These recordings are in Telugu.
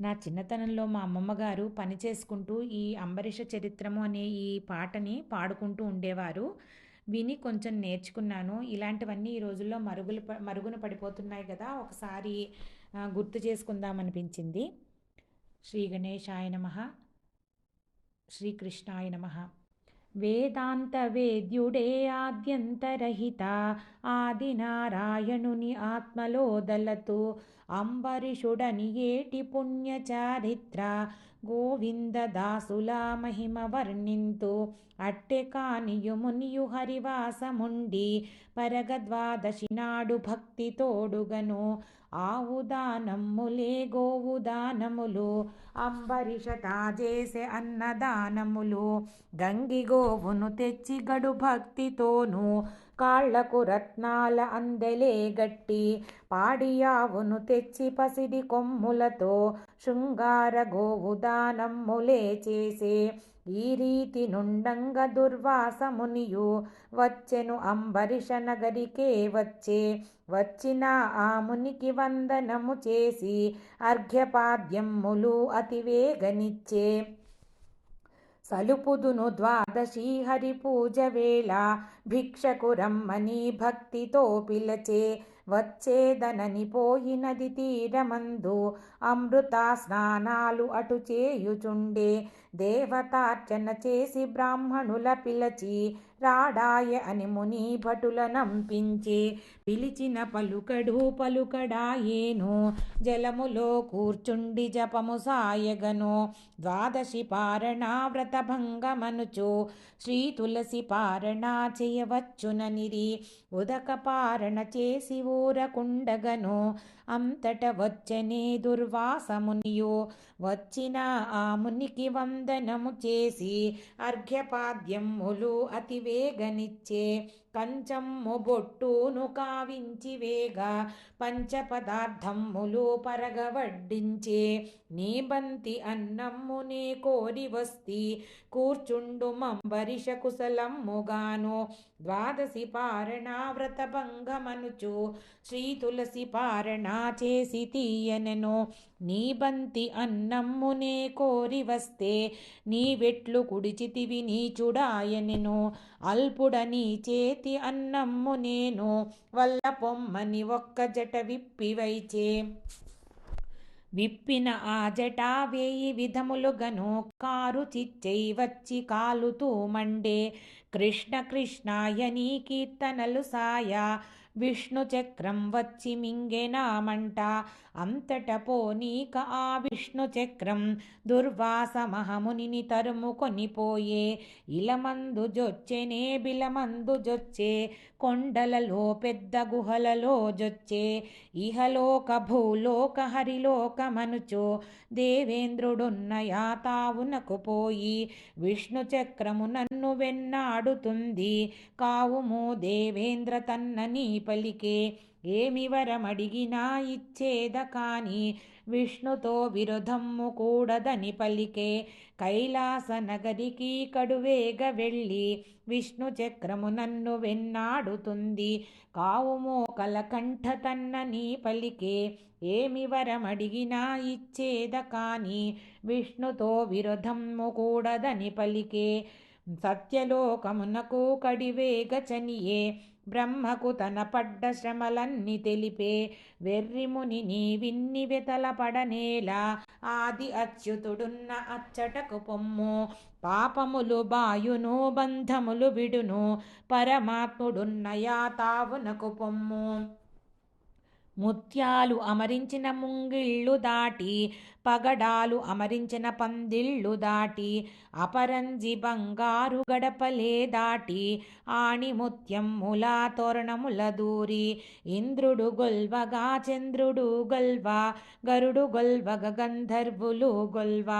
నా చిన్నతనంలో మా అమ్మమ్మ గారు పని చేసుకుంటూ ఈ అంబరీష చరిత్రము అనే ఈ పాటని పాడుకుంటూ ఉండేవారు. విని కొంచెం నేర్చుకున్నాను. ఇలాంటివన్నీ ఈ రోజుల్లో మరుగులు మరుగున పడిపోతున్నాయి కదా ఒకసారి గుర్తు చేసుకుందామనిపించింది శ్రీ గణేశాయ నమ. శ్రీకృష్ణాయ నమ. వేదాంత వేద్యుడే ఆద్యంతరహిత. ఆదినారాయణుని ఆత్మలో దలతు అంబరీషుడని ఏటి పుణ్య చారిత్ర గోవిందదాసుల మహిమ వర్ణింతు అట్టె కానియు మునియు హరివాసముండి. పరగద్వాదశి నాడు భక్తి తోడుగను. ఆవుదానమ్ములే గోవుదానములు అంబరిష తాజేసే అన్నదానములు. గంగి గోవును తెచ్చి గడు భక్తితోను. కాళ్ళకు రత్నాల అందెలే గట్టి. పాడియావును తెచ్చి పసిడి కొమ్ములతో శృంగార గోవు దానమ్ములే చేసే. ఈ రీతి నుండంగ దుర్వాసమునియు వచ్చెను అంబరిష నగరికే వచ్చే. వచ్చిన ఆ మునికి వందనము చేసి అర్ఘ్యపాద్యమ్ములు అతివేగనిచ్చే. సలుపుదును ద్వాదశి హరి పూజ వేళ. భిక్షకు రమ్మని భక్తితో పిలచే వచ్చేదనని పోయినది తీరమందు అమృత స్నానాలు అటు చేయుచుండే. దేవతార్చన చేసి బ్రాహ్మణుల పిలచి రాడాయ అని ముని భటుల నంపించి పిలిచిన పలుకడు పలుకడాయేను జలములో కూర్చుండి జపము సాయగను ద్వాదశి పారణ వ్రత భంగమనుచు శ్రీ తులసి పారణ చేయవచ్చుననిరి ఉదక పారణ చేసి ఊరకుండగను అంతట వచ్చనే దుర్వాసమునియు వచ్చిన ఆ మునికి వందనము చేసి అర్ఘ్యపాద్యములు వేగనిచ్చే కంచమ్ము బొట్టును కావించి వేగ పంచపదార్థమ్ములు పరగవడ్డించే నీ బంతి అన్నమ్మునే కోరి వస్తి కూర్చుండు మంబరిష కుశలమ్ముగాను. ద్వాదశి పారణ వ్రత భంగమనుచు శ్రీ తులసి పారణ చేసి తీయనెను. నీ బంతి అన్నమ్మునే కోరి వస్తే నీ వెట్లు కుడిచితివి నీ చుడాయనెను. అల్పుడ నీ చేతి అన్నమ్ము నేను వల్ల పొమ్మని ఒక్క జట విప్పివైచే విప్పిన ఆ జటా వేయి విధములుగను కారు చిచ్చై వచ్చి కాలుతూ మండే. కృష్ణ కృష్ణాయని కీర్తనలు సాయ. విష్ణు చక్రం వచ్చి మింగెనామంట అంతట పోనీక ఆ విష్ణు చక్రం దుర్వాస మహమునిని తరుము కొనిపోయే ఇలమందు జొచ్చెనే బిలమందు జొచ్చే. కొండలలో పెద్ద గుహలలో జొచ్చే. ఇహలోక భూలోక హరిలోకమనుచో దేవేంద్రుడున్న యాతావునకు పోయి. విష్ణు చక్రము నన్ను వెన్నాడుతుంది. కావుము దేవేంద్ర తన్నని పలికే ఏమి వరమడిగినా ఇచ్చేద కాని విష్ణుతో విరుధమ్ము కూడదని పలికే కైలాస నగరికి కడువేగ వెళ్ళి విష్ణు చక్రము నన్ను వెన్నాడుతుంది. కావుమో కలకంఠ తన్నని పలికే ఏమి వరమడిగినా ఇచ్చేద కాని విష్ణుతో విరుధమ్ము కూడదని పలికే సత్యలోకమునకు కడివేగ చనియే బ్రహ్మకు తన పడ్డ శ్రమలన్నీ తెలిపే వెర్రిముని నీ విన్ని వెతల పడనేలా ఆది అచ్యుతుడున్న అచ్చటకు పొమ్ము. పాపములు బాయును బంధములు విడును పరమాత్ముడున్న యాతావునకు పొమ్ము. ముత్యాలు అమరించిన ముంగిళ్ళు దాటి పగడాలు అమరించిన పందిళ్ళు దాటి అపరంజి బంగారు గడపలే దాటి ఆణి ముత్యమ్ముల తోరణముల దూరి ఇంద్రుడు గొల్వగా చంద్రుడు గొల్వ గరుడు గొల్వగ గంధర్వులు గొల్వ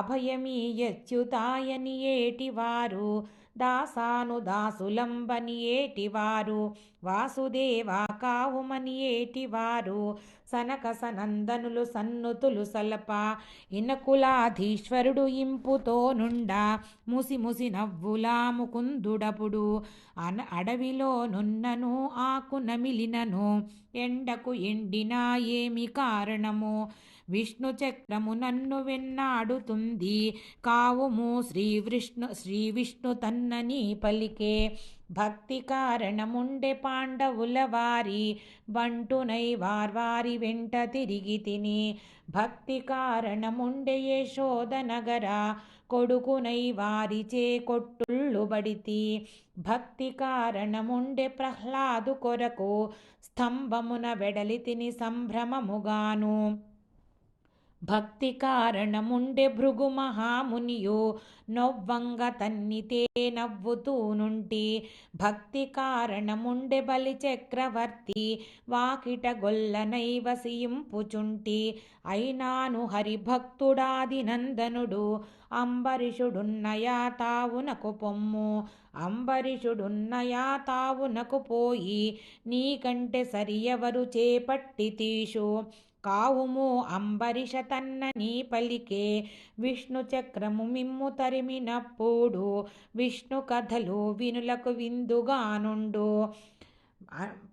అభయమీయచ్యుతాయని ఏటివారు దాసానుదాసులంబని ఏటివారు వాసుదేవ కావుమని ఏటివారు సనక సనందనులు సన్నుతులు సలప. ఇనకులాధీశ్వరుడు ఇంపుతో నుండా. ముసి ముసి నవ్వులా ముకుందుడపుడు అన అడవిలో నున్నను ఆకు నమిలినను. ఎండకు ఎండినా ఏమి కారణము? విష్ణు చక్రము నన్ను వెన్నాడుతుంది. కావుము శ్రీ విష్ణు శ్రీ విష్ణు తన్నని పలికే భక్తి కారణముండె పాండవుల వారి బంటునై వార్వారి వెంట తిరిగి తిని భక్తి కారణముండె యశోద నగర కొడుకునై వారిచే కొట్టుళ్ళు బడితి. భక్తి కారణముండె ప్రహ్లాదు కొరకు స్తంభమున వెడలి తిని సంభ్రమముగాను భక్తి కారణముండె భృగు మహామునియు నవ్వంగ తన్నితే నవ్వుతూనుంటి. భక్తి కారణముండె బలి చక్రవర్తి వాకిట గొల్లనై వసియింపుచుంటి అయినాను హరిభక్తుడాది నందనుడు అంబరీషుడున్నయా తావునకు పొమ్ము. అంబరీషుడున్నయా తావునకు పోయి నీకంటే సరియవరు చేపట్టి తీషు. కావుము అంబరీష తన్నని పలికే విష్ణు చక్రము మిమ్ము తరిమినప్పుడు విష్ణు కథలు వినులకు విందుగానుండు.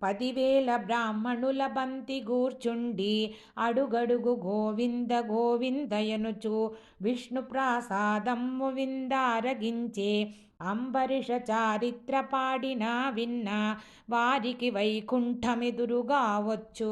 పదివేల బ్రాహ్మణుల బంతి గూర్చుండి అడుగడుగు గోవింద గోవిందయనుచు విష్ణు ప్రసాదమ్ము విందారగించే అంబరిష చారిత్ర పాడినా విన్న వారికి వైకుంఠమెదురుగా వచ్చు.